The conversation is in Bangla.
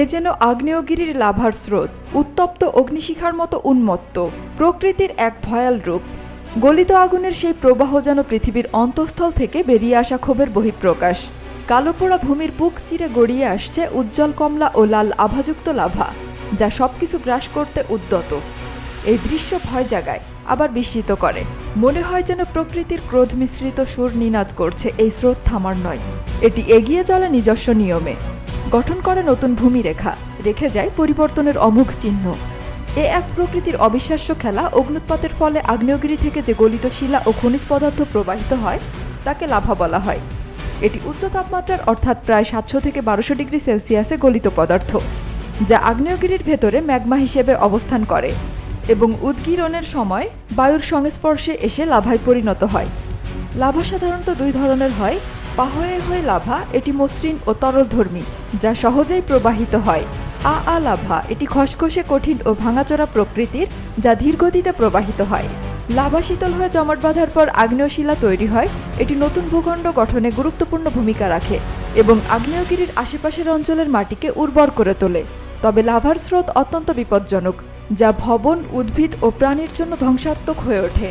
এ যেন আগ্নেয়গিরির লাভার স্রোত, উত্তপ্ত অগ্নিশিখার মতো উন্মত্ত, প্রকৃতির এক ভয়াল রূপ। গলিত আগুনের সেই প্রবাহ যেন পৃথিবীর অন্তঃস্থল থেকে বেরিয়ে আসা ক্ষোভের বহিঃপ্রকাশ। কালো পোড়া ভূমির বুক চিরে গড়িয়ে আসছে উজ্জ্বল কমলা ও লাল আভাযুক্ত লাভা, যা সবকিছু গ্রাস করতে উদ্যত। এই দৃশ্য ভয় জাগায়, আবার বিস্মিত করে। মনে হয় যেন প্রকৃতির ক্রোধ মিশ্রিত সুর নিনাদ করছে এই স্রোত থামার নয়। এটি এগিয়ে চলে নিজস্ব নিয়মে। গঠন করে নতুন ভূমিরেখা। রেখে যায় পরিবর্তনের অমুখ চিহ্ন। এ এক প্রকৃতির অবিশ্বাস্য খেলা। অগ্নুৎপাতের ফলে আগ্নেয়গিরি থেকে যে গলিত শিলা ও খনিজ পদার্থ প্রবাহিত হয়, তাকে লাভা বলা হয়। এটি উচ্চ তাপমাত্রার, অর্থাৎ প্রায় সাতশো থেকে বারোশো ডিগ্রি সেলসিয়াসে গলিত পদার্থ, যা আগ্নেয়গিরির ভেতরে ম্যাগমা হিসেবে অবস্থান করে এবং উদ্গীরণের সময় বায়ুর সংস্পর্শে এসে লাভায় পরিণত হয়। লাভা সাধারণত দুই ধরনের হয় পাহয়ে হয়ে লাভা এটি মসৃণ ও তরলধর্মী, যা সহজেই প্রবাহিত হয়। আ আ লাভা এটি খসখসে কঠিন ও ভাঙাচোরা প্রকৃতির, যা ধীরগতিতে প্রবাহিত হয়। লাভা শীতল হয়ে জমাট বাঁধার পর আগ্নেয় শিলা তৈরি হয়, এটি নতুন ভূখণ্ড গঠনে গুরুত্বপূর্ণ ভূমিকা রাখে এবং আগ্নেয়গিরির আশেপাশের অঞ্চলের মাটিকে উর্বর করে তোলে। তবে লাভার স্রোত অত্যন্ত বিপজ্জনক, যা ভবন, উদ্ভিদ ও প্রাণীর জন্য ধ্বংসাত্মক হয়ে ওঠে।